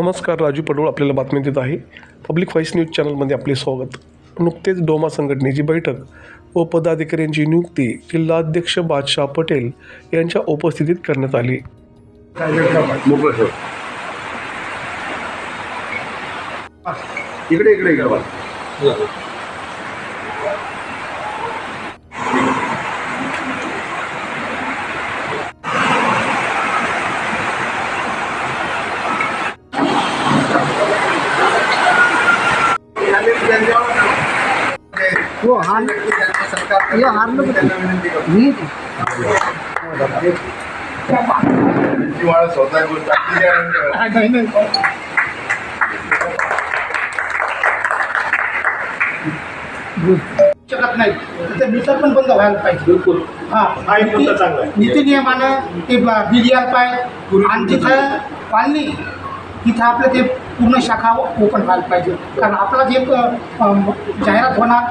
नमस्कार राजू पडोळ आपल्याला बातमी देत आहे. पब्लिक व्हॉइस न्यूज चॅनलमध्ये आपले स्वागत. नुकतेच डोमा संघटनेची बैठक. व पदाधिकाऱ्यांची नियुक्ती जिल्हाध्यक्ष बादशाह पटेल यांच्या उपस्थितीत करण्यात आली. इकडे इकडे इकडे बघ. हो हार हे हारलं तर मी तुम्हाला स्वतः शकत नाही. तिथे मीटर पण बंद व्हायला पाहिजे. बिलकुल. हा. नीती नियमानं ते ब- बिल यायला पाहिजे आणि जिथं पाळली तिथं आपलं ते पूर्ण शाखा ओपन व्हायला पाहिजे. कारण आपला जे जाहिरात होणार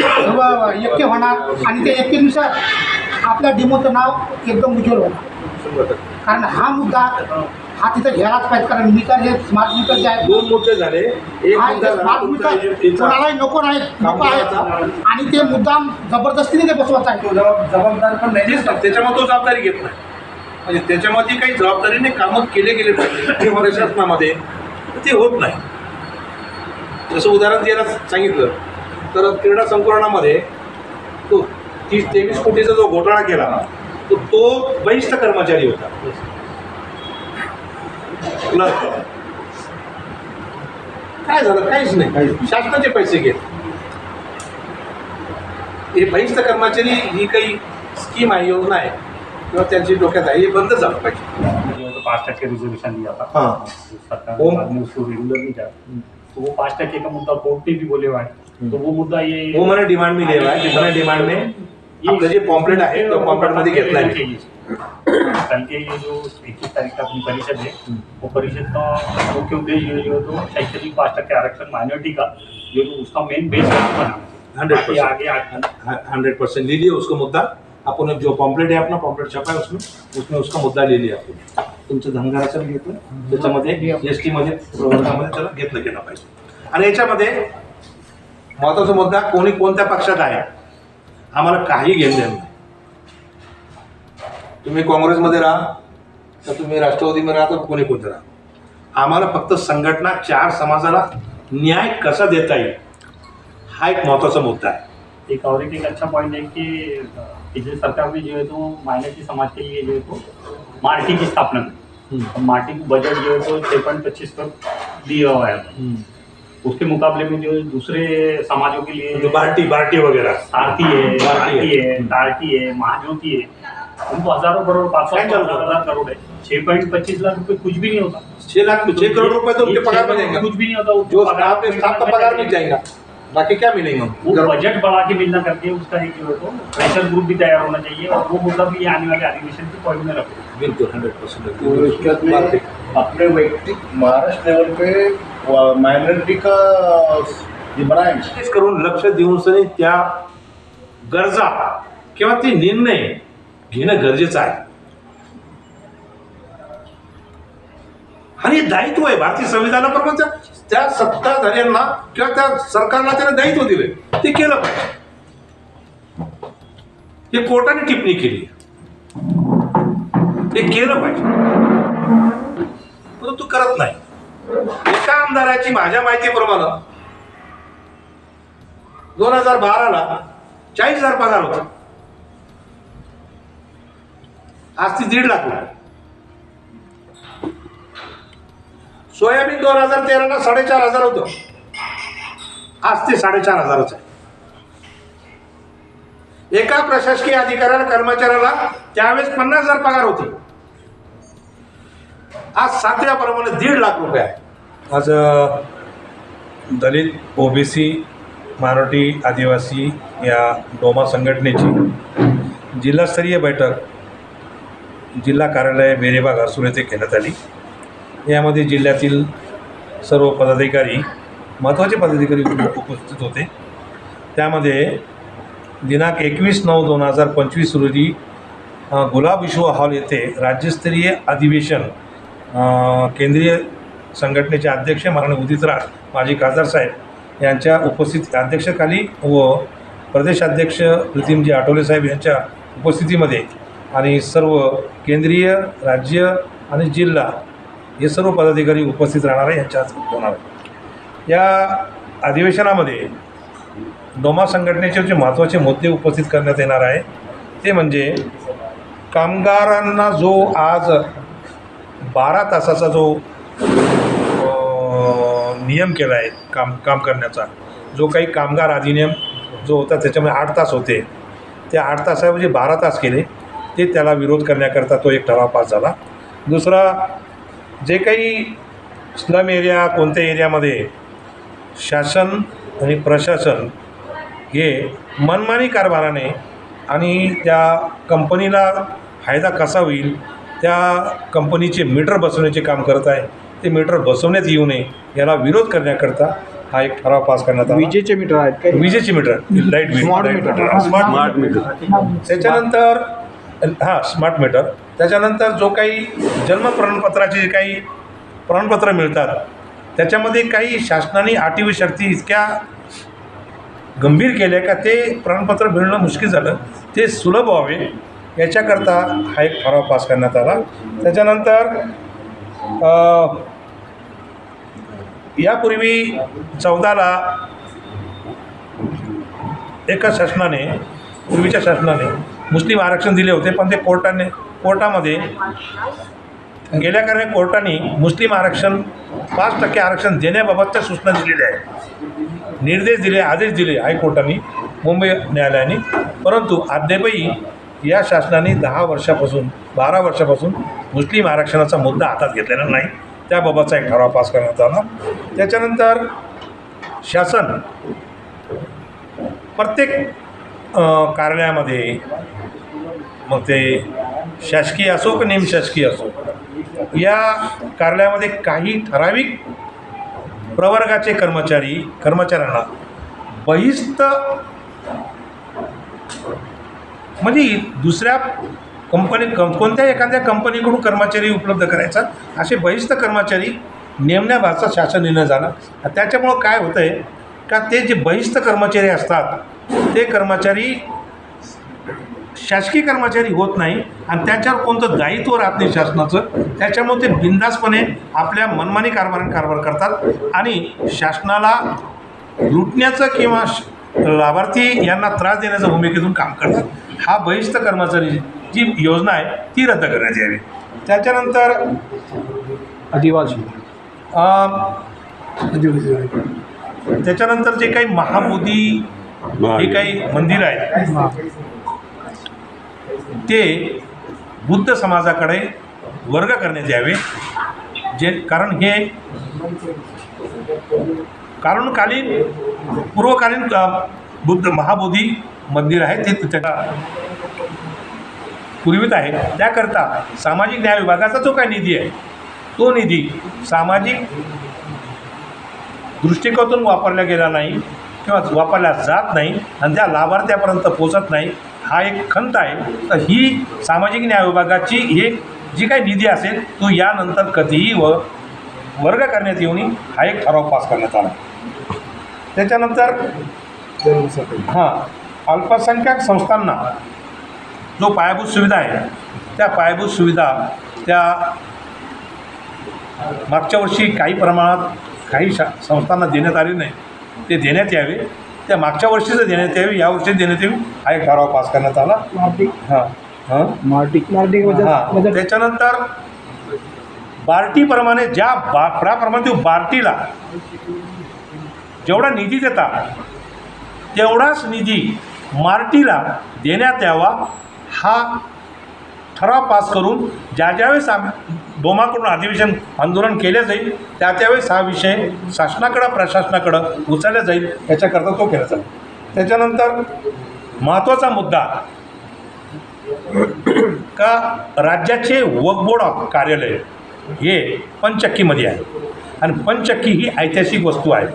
एकटे होणार आणि त्या एकटेनुसार आपल्या डिमोचं नाव एकदम उज्ज्वल होणार. कारण हा मुद्दा हा तिथं घ्यायलाच पाहिजे कारण मीटर हे स्मार्ट मीटर जे आहे दोन मुद्दे झाले. हा स्मार्ट मीटर. कोणालाही नको नाही नको आहे. आणि ते मुद्दाम जबरदस्तीने ते बसवत आहे. तो जबाबदार पण नाही त्याच्यामध्ये तो जबाबदारी घेत नाही. म्हणजे त्याच्यामध्ये काही जबाबदारीने कामं केले गेले पाहिजे. प्रशासनामध्ये ते होत नाही. जसं उदाहरण द्यायला सांगितलं. तर क्रीडा संकुलनामध्ये तो तीस तेवीस कोटीचा जो घोटाळा केला तो तो बहिष्ठ कर्मचारी होता. काय झालं? काहीच नाही. शासनाचे पैसे घेत हे बहिष्ठ कर्मचारी ही काही स्कीम आहे योजना आहे किंवा त्यांची डोक्यात आहे हे बंद झालं पाहिजे. जो तो पाँच टक्के रिजर्वेशन दिया था हाँ। सरकार किया तो पाँच टक्के का मुद्दा कोर्ट ने भी बोले हुआ है तो वो मुद्दा ये वो मैंने डिमांड में लिहिला आहे मैंने डिमांड में आपलं जे पॉम्पलेट आहे तो पॉम्पलेटमध्ये घेतला आहे. कल के ये जो इक्कीस तारीख का अपनी परिषद है वो परिषद का मुख्य उद्देश्य ये जो तो शैक्षणिक पाँच टक्के आरक्षण माइनॉरिटी का जो तो उसका मेन बेस हंड्रेड आगे हंड्रेड परसेंट ले लिया उसको मुद्दा. आपण जो पॉम्पलेट आहे अपना पॉम्पलेट छपा है उसमें उसमें उसका मुद्दा ले लिया आपण. तुमचं धनगराचं घेतलं त्याच्यामध्ये एस टीमध्ये प्रवर्गामध्ये त्याला घेतलं गेलं पाहिजे. आणि याच्यामध्ये महत्त्वाचा मुद्दा कोणी कोणत्या पक्षात आहे? आम्हाला काही घेणं देणं नाही. तुम्ही काँग्रेसमध्ये राहा तर तुम्ही राष्ट्रवादीमध्ये राहा तर कोणी कोणतं राहा? आम्हाला फक्त संघटना चार समाजाला न्याय कसा देता येईल हा एक महत्त्वाचा मुद्दा आहे. एक और एक, एक अच्छा पॉइंट है कि पिछले सरकार ने जो है तो माइनॉरिटी समाज के लिए जो है तो मार्टी की स्थापना की मार्टी को बजट जो है तो छः पॉइंट पच्चीस तक दिया हुआ है उसके मुकाबले में जो दूसरे समाजों के लिए जो बार्टी बार्टी वगैरह। आरती है भारती है। है तारती है महाज्योति है उनको हज़ारों करोड़ पाँच सौ हज़ार करोड़ है। छः पॉइंट पच्चीस लाख रुपए कुछ भी नहीं होता। छह लाख छह करोड़ रुपए तो उनके पगार में जाएँगे कुछ भी नहीं होता जो स्टाफ है स्टाफ का पगार मिल जाएगा। बाकी क्या मिलेगा? वो बजट बढ़ा के मिलना करके उसका एक जो है तो प्रेशर ग्रुप भी तैयार होना चाहिए और वो मुद्दा भी आने वाले अधिवेशन के पॉइंट में रखो बिल्कुल हंड्रेड और उसके बाद में परसेंट अपने वैयक्तिक महाराष्ट्र लेवल पे माइनॉरिटी का ये बनाए करून लक्ष देऊन सनी त्या गरजा किंवा ते निर्णय घेणं गरजेचं आहे. आणि हे दायित्व आहे भारतीय संविधानाप्रमाणे त्या- त्या सत्ताधाऱ्यांना किंवा त्या सरकारला त्याने दायित्व दिले ते केलं पाहिजे. हे कोर्टाने टिप्पणी केली ते केलं पाहिजे. परंतु करत नाही. एका आमदाराची माझ्या माहितीप्रमाणे दोन हजार बाराला चाळीस हजार पगार होता. आज ती दीड लाख सोयाबीन दोन हजार तेराला साडेचार हजार होतं. आज ते साडेचार हजारच आहे. एका प्रशासकीय अधिकाऱ्याला कर्मचाऱ्याला त्यावेळेस पन्नास हजार पगार होती. आज सातव्याप्रमाणे दीड लाख रुपये आहे. आज दलित ओबीसी मराठी आदिवासी या डोमा संघटनेची जिल्हास्तरीय बैठक जिल्हा कार्यालय बेरेबाग असून येथे घेण्यात आली. यामध्ये जिल्ह्यातील सर्व पदाधिकारी महत्त्वाचे पदाधिकारी उपस्थित होते. त्यामध्ये दिनांक एकवीस नऊ दोन हजार पंचवीस रोजी गुलाब विश्व हॉल येथे राज्यस्तरीय अधिवेशन केंद्रीय संघटनेचे अध्यक्ष माननीय उदित राज माजी खासदार साहेब यांच्या उपस्थित अध्यक्षाखाली व प्रदेशाध्यक्ष प्रीतिमजी आठवले साहेब यांच्या उपस्थितीमध्ये आणि सर्व केंद्रीय राज्य आणि जिल्हा हे सर्व पदाधिकारी उपस्थित राहणार आहे यांच्या होणार आहे. या अधिवेशनामध्ये डोमा संघटनेचे जे महत्त्वाचे मुद्दे उपस्थित करण्यात येणार आहे ते म्हणजे कामगारांना जो आज बारा तासाचा जो नियम केला आहे काम काम करण्याचा जो काही कामगार अधिनियम जो होता त्याच्यामध्ये आठ तास होते त्या आठ तासाऐवजी बारा तास केले ते त्याला विरोध करण्याकरता तो एक ठराव पास झाला. दुसरा जे काही स्लम एरिया कोणत्या एरियामध्ये शासन आणि प्रशासन हे मनमानी कारभाराने आणि त्या कंपनीला फायदा कसा होईल त्या कंपनीचे मीटर बसवण्याचे काम करत आहे. ते मीटर बसवण्यात येऊ नये याला विरोध करण्याकरता हा एक ठराव पास करण्यात आला. विजेचे मीटर आहेत काय विजेची meter. Light meter. Meter. Smart meter त्याच्यानंतर हां स्मार्ट मीटर त्याच्यानंतर जो काही जन्म प्रमाणपत्राचे जे काही प्रमाणपत्र मिळतात त्याच्यामध्ये काही शासनाने अटी व शर्ती इतक्या गंभीर केल्या का ते प्रमाणपत्र मिळणं मुश्किल झालं. ते सुलभ व्हावे. याच्याकरता हा एक ठराव पास करण्यात आला. त्याच्यानंतर यापूर्वी चौदाला एका शासनाने पूर्वीच्या शासनाने मुस्लिम आरक्षण दिले होते पण ते कोर्टाने कोर्टामध्ये गेल्या कारण कोर्टाने मुस्लिम आरक्षण पाच टक्के आरक्षण देण्याबाबतच्या सूचना दिलेल्या आहेत. निर्देश दिले आदेश दिले हायकोर्टाने मुंबई न्यायालयाने. परंतु अद्यापही या शासनाने दहा वर्षापासून बारा वर्षापासून मुस्लिम आरक्षणाचा मुद्दा हातात घेतलेला नाही. त्याबाबतचा एक ठराव पास करण्यात आला. त्याच्यानंतर शासन प्रत्येक कार्यालयामध्ये मग ते शासकीय असो की निमशासकीय असो या कार्यालयामध्ये काही ठराविक प्रवर्गाचे कर्मचारी कर्मचाऱ्यांना बहिस्त म्हणजे दुसऱ्या कंपनी कं कोणत्या एखाद्या कंपनीकडून कर्मचारी उपलब्ध करायचा. असे बहिस्त कर्मचारी नेमण्याभाचा शासन निर्णय झाला. त्याच्यामुळं काय होतं आहे का ते जे बहिस्त कर्मचारी असतात ते कर्मचारी शासकीय कर्मचारी होत नाही आणि त्याच्यावर कोणतं दायित्व राहत नाही शासनाचं त्याच्यामुळे ते बिंदासपणे आपल्या मनमानी कारभार कारभार करतात. आणि शासनाला लुटण्याचं किंवा श- लाभार्थी यांना त्रास देण्याच्या भूमिकेतून काम करतात. हा बहिस्त कर्मचारी जी योजना आहे ती रद्द करण्यात यावी. त्याच्यानंतर आदिवासी. त्याच्यानंतर जे काही महाबोधी हे काही मंदिर आहे ते बुद्ध समाजाकडे वर्ग करण्यात यावे. जे कारण हे कारणकालीन पूर्वकालीन बुद्ध महाबोधी मंदिर आहे ते त्याच्या पूर्वीत आहे. त्याकरता सामाजिक न्याय विभागाचा जो काही निधी आहे तो निधी सामाजिक दृष्टिकोनातून वापरला गेला नाही किंवा वापरला जात नाही आणि त्या लाभार्थ्यापर्यंत पोचत नाही हा एक खंत आहे. तर ही सामाजिक न्याय विभागाची ही जी काही निधी असेल तो यानंतर कधीही व वर्ग करण्यात येऊन हा एक ठराव पास करण्यात आला. त्याच्यानंतर हां. अल्पसंख्याक संस्थांना जो पायाभूत सुविधा आहे त्या पायाभूत सुविधा त्या मागच्या वर्षी काही प्रमाणात काही शा संस्थांना देण्यात आले नाही. ते देण्यात यावे. त्या मागच्या वर्षीचं देण्यात यावे. या वर्षी देण्यात यावी हा एक ठराव पास करण्यात आला. हां. हां? हां. त्याच्यानंतर बार्टीप्रमाणे ज्या बा प्रमाणे तो बार्टीला जेवढा निधी देतात तेवढाच निधी मार्टीला देण्यात यावा. हा ठराव पास करून ज्या ज्यावेळेस आम डोमाकडून अधिवेशन आंदोलन केले जाईल त्या त्यावेळेस हा विषय शासनाकडं प्रशासनाकडं उचलला जाईल याच्याकरता तो केला जाईल. त्याच्यानंतर महत्त्वाचा मुद्दा का राज्याचे वक्फ बोर्ड कार्यालय हे पंचक्कीमध्ये आहे. आणि पंचक्की ही ऐतिहासिक वस्तू आहे.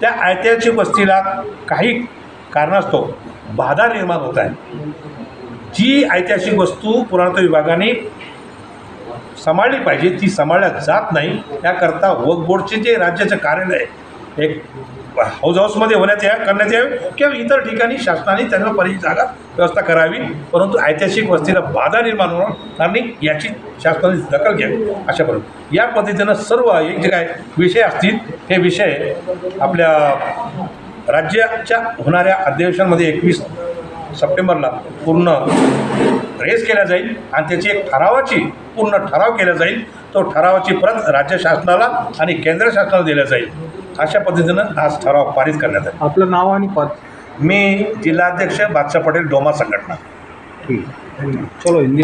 त्या ऐतिहासिक वस्तीला काही कारणास्तव बाधा निर्माण होत आहे. जी ऐतिहासिक वस्तू पुरातत्व विभागाने सांभाळली पाहिजे ती सांभाळल्या जात नाही याकरता वक बोर्डचे जे राज्याचं कार्यालय आहे, एक हाऊस हाऊसमध्ये होण्यात या करण्यात यावे किंवा इतर ठिकाणी शासनाने त्यांना परिची जागा व्यवस्था करावी परंतु ऐतिहासिक वस्तीला बाधा निर्माण होणार आणि याची शासनाने दखल घ्यावी. अशा बरोबर या पद्धतीनं सर्व एक जे काय विषय असतील हे विषय आपल्या राज्याच्या होणाऱ्या अधिवेशनामध्ये एकवीस सप्टेंबरला पूर्ण रेस केला जाईल आणि त्याची एक ठरावाची पूर्ण ठराव केला जाईल. तो ठरावाची प्रत राज्य शासनाला आणि केंद्र शासनाला दिला जाईल. अशा पद्धतीनं आज ठराव पारित करण्यात आला. आपलं नाव आणि पद? मी जिल्हाध्यक्ष बादशाह पटेल डोमा संघटना. ठीक. चलो हिंदी